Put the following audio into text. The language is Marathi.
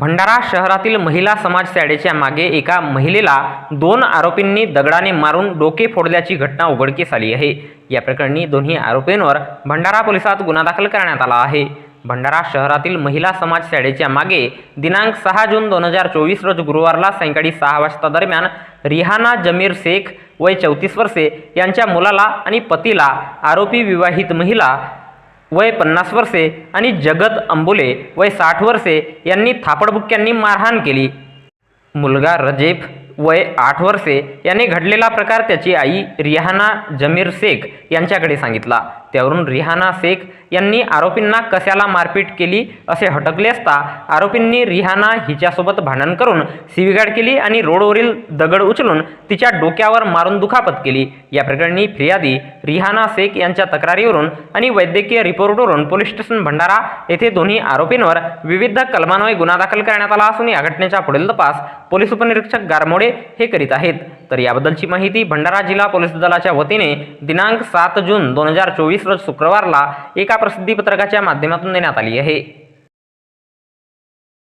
भंडारा शहरातील महिला समाज शाळेच्या मागे एका महिलेला दोन आरोपींनी दगडाने मारून डोके फोडल्याची घटना उघडकीस आली आहे. या प्रकरणी दोन्ही आरोपींवर भंडारा पोलिसात गुन्हा दाखल करण्यात आला आहे. भंडारा शहरातील महिला समाज शाळेच्या मागे दिनांक सहा जून दोन हजार चोवीस रोज गुरुवारला सायंकाळी सहा वाजता दरम्यान रिहाना जमीर शेख वय चौतीस वर्षे यांच्या मुलाला आणि पतीला आरोपी विवाहित महिला वय पन्नास वर्षे आणि जगत अंबुले वय साठ वर्षे यांनी थापडबुक्क्यांनी मारहाण केली. मुलगा रजेफ वय आठ वर्षे याने घडलेला प्रकार त्याची आई रिहाना जमीर शेख यांच्याकडे सांगितला. त्यावरून रिहाना शेख यांनी आरोपींना कशाला मारपीट केली असे हटकले असता आरोपींनी रिहाना हिच्यासोबत भांडण करून शिवीगाड केली आणि रोडवरील दगड उचलून तिच्या डोक्यावर मारून दुखापत केली. या प्रकरणी फिर्यादी रिहाना शेख यांच्या तक्रारीवरून आणि वैद्यकीय रिपोर्टवरून पोलीस स्टेशन भंडारा येथे दोन्ही आरोपींवर विविध कलमान्वये गुन्हा दाखल करण्यात आला असून या घटनेचा पुढील तपास पोलीस उपनिरीक्षक गारमोडे हे करीत आहेत. तर याबद्दलची माहिती भंडारा जिल्हा पोलीस दलाच्या वतीने दिनांक सात जून दोन हजार चोवीस रोज शुक्रवारला एका प्रसिद्धीपत्रकाच्या माध्यमातून देण्यात आली आहे.